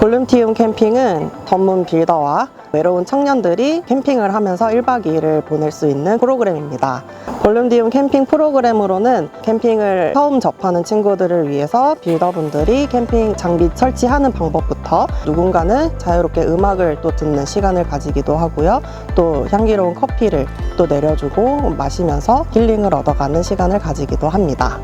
볼룸티움 캠핑은 전문 빌더와 외로운 청년들이 캠핑을 하면서 1박 2일을 보낼 수 있는 프로그램입니다. 볼룸디움 캠핑 프로그램으로는 캠핑을 처음 접하는 친구들을 위해서 빌더분들이 캠핑 장비 설치하는 방법부터 누군가는 자유롭게 음악을 또 듣는 시간을 가지기도 하고요. 또 향기로운 커피를 또 내려주고 마시면서 힐링을 얻어가는 시간을 가지기도 합니다.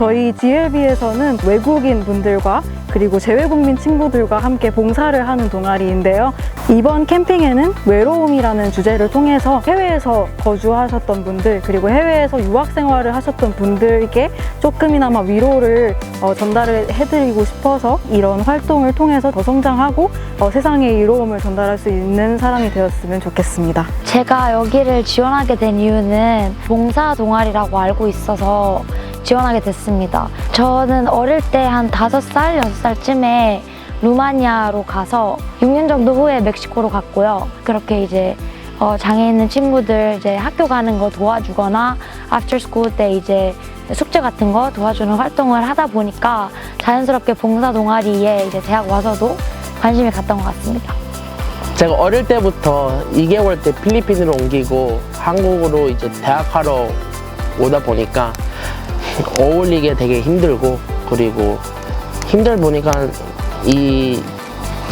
저희 GLB에서는 외국인 분들과 그리고 재외국민 친구들과 함께 봉사를 하는 동아리인데요. 이번 캠핑에는 외로움이라는 주제를 통해서 해외에서 거주하셨던 분들 그리고 해외에서 유학 생활을 하셨던 분들께 조금이나마 위로를 어, 전달을 해드리고 싶어서 이런 활동을 통해서 더 성장하고 어, 세상에 이로움을 전달할 수 있는 사람이 되었으면 좋겠습니다. 제가 여기를 지원하게 된 이유는 봉사 동아리라고 알고 있어서 지원하게 됐습니다. 저는 어릴 때 한 5살, 6살쯤에 루마니아로 가서 6년 정도 후에 멕시코로 갔고요. 그렇게 이제 어, 장애 있는 친구들 이제 학교 가는 거 도와주거나 after school 때 이제 숙제 같은 거 도와주는 활동을 하다 보니까 자연스럽게 봉사 동아리에 이제 대학 와서도 관심이 갔던 것 같습니다. 제가 어릴 때부터 2개월 때 필리핀으로 옮기고 한국으로 이제 대학하러 오다 보니까 어울리게 되게 힘들고 그리고 힘들 보니까 이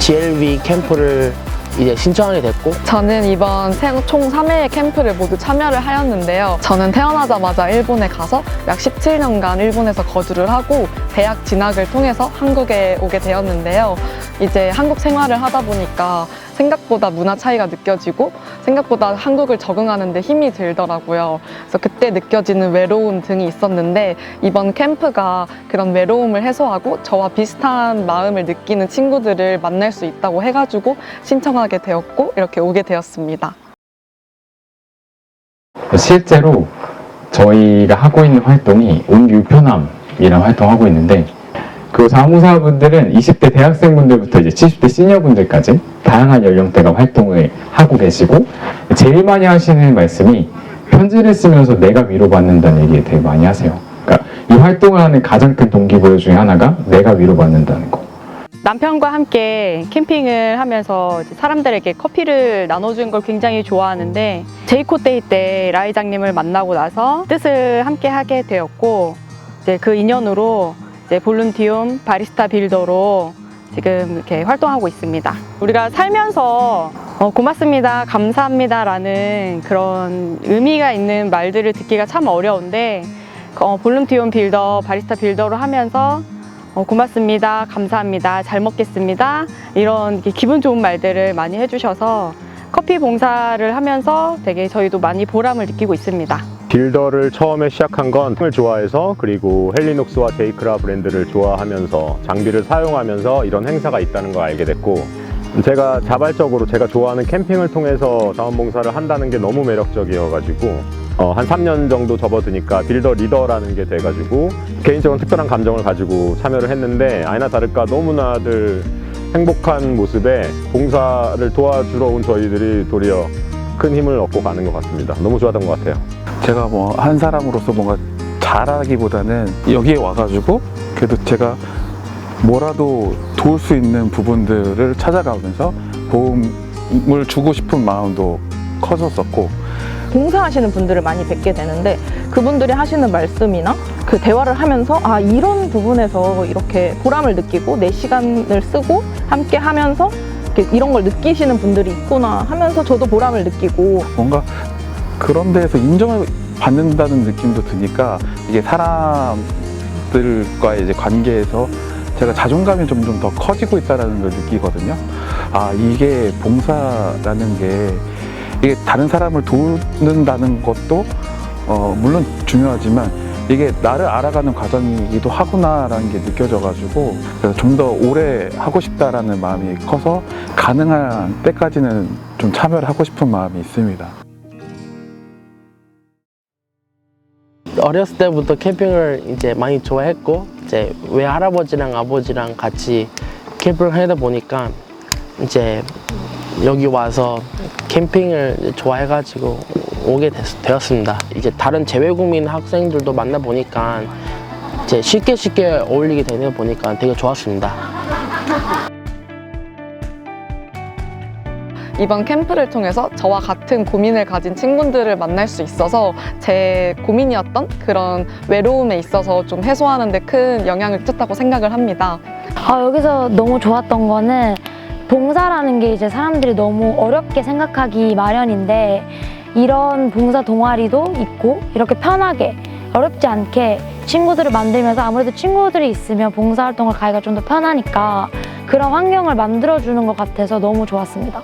GLV 캠프를 이제 신청하게 됐고 저는 이번 세- 총 3회의 캠프를 모두 참여를 하였는데요. 저는 태어나자마자 일본에 가서 약 17년간 일본에서 거주를 하고 대학 진학을 통해서 한국에 오게 되었는데요. 이제 한국 생활을 하다 보니까 생각보다 문화 차이가 느껴지고 생각보다 한국을 적응하는 데 힘이 들더라고요. 그래서 그때 느껴지는 외로움 등이 있었는데 이번 캠프가 그런 외로움을 해소하고 저와 비슷한 마음을 느끼는 친구들을 만날 수 있다고 해가지고 신청하게 되었고 이렇게 오게 되었습니다. 실제로 저희가 하고 있는 활동이 온유편함이라는 활동을 하고 있는데 그 사무사분들은 20대 대학생분들부터 이제 70대 시니어분들까지 다양한 연령대가 활동을 하고 계시고 제일 많이 하시는 말씀이 편지를 쓰면서 내가 위로받는다는 얘기 되게 많이 하세요. 그러니까 이 활동을 하는 가장 큰 동기부여 중에 하나가 내가 위로받는다는 거. 남편과 함께 캠핑을 하면서 사람들에게 커피를 나눠주는 걸 굉장히 좋아하는데 제이코 데이 때 라이장님을 만나고 나서 뜻을 함께 하게 되었고 이제 그 인연으로 이제 볼룬티움 바리스타 빌더로 지금 이렇게 활동하고 있습니다. 우리가 살면서 어, 고맙습니다, 감사합니다라는 그런 의미가 있는 말들을 듣기가 참 어려운데 어, 볼룸티움 빌더, 바리스타 빌더로 하면서 어, 고맙습니다. 감사합니다. 잘 먹겠습니다. 이런 기분 좋은 말들을 많이 해주셔서 커피 봉사를 하면서 되게 저희도 많이 보람을 느끼고 있습니다. 빌더를 처음에 시작한 건 을 좋아해서 그리고 헬리녹스와 제이크라 브랜드를 좋아하면서 장비를 사용하면서 이런 행사가 있다는 걸 알게 됐고 제가 자발적으로 제가 좋아하는 캠핑을 통해서 자원봉사를 한다는 게 너무 매력적이어가지고 어, 한 3년 정도 접어드니까 빌더 리더라는 게 돼가지고 개인적으로 특별한 감정을 가지고 참여를 했는데 아니나 다를까 너무나들 행복한 모습에 봉사를 도와주러 온 저희들이 도리어 큰 힘을 얻고 가는 것 같습니다. 너무 좋았던 것 같아요. 제가 뭐 한 사람으로서 뭔가 잘하기보다는 여기에 와가지고 그래도 제가 뭐라도 도울 수 있는 부분들을 찾아가면서 도움을 주고 싶은 마음도 커졌었고. 봉사하시는 분들을 많이 뵙게 되는데 그분들이 하시는 말씀이나 그 대화를 하면서 아 이런 부분에서 이렇게 보람을 느끼고 내 시간을 쓰고 함께 하면서 이렇게 이런 걸 느끼시는 분들이 있구나 하면서 저도 보람을 느끼고. 뭔가 그런 데에서 인정을 받는다는 느낌도 드니까 이게 사람들과의 이제 관계에서 제가 자존감이 점점 더 커지고 있다는 걸 느끼거든요. 아 이게 봉사라는 게 이게 다른 사람을 돕는다는 것도 어, 물론 중요하지만 이게 나를 알아가는 과정이기도 하구나라는 게 느껴져가지고 좀 더 오래 하고 싶다라는 마음이 커서 가능한 때까지는 좀 참여를 하고 싶은 마음이 있습니다. 어렸을 때부터 캠핑을 이제 많이 좋아했고 이제 외할아버지랑 아버지랑 같이 캠핑을 하다 보니까 이제 여기 와서 캠핑을 좋아해가지고 오게 됐, 되었습니다. 이제 다른 재외국민 학생들도 만나 보니까 이제 쉽게 쉽게 어울리게 되는 보니까 되게 좋았습니다. 이번 캠프를 통해서 저와 같은 고민을 가진 친구들을 만날 수 있어서 제 고민이었던 그런 외로움에 있어서 좀 해소하는 데 큰 영향을 끼쳤다고 생각을 합니다. 아, 여기서 너무 좋았던 거는 봉사라는 게 이제 사람들이 너무 어렵게 생각하기 마련인데 이런 봉사 동아리도 있고 이렇게 편하게 어렵지 않게 친구들을 만들면서 아무래도 친구들이 있으면 봉사활동을 가기가 좀 더 편하니까 그런 환경을 만들어주는 것 같아서 너무 좋았습니다.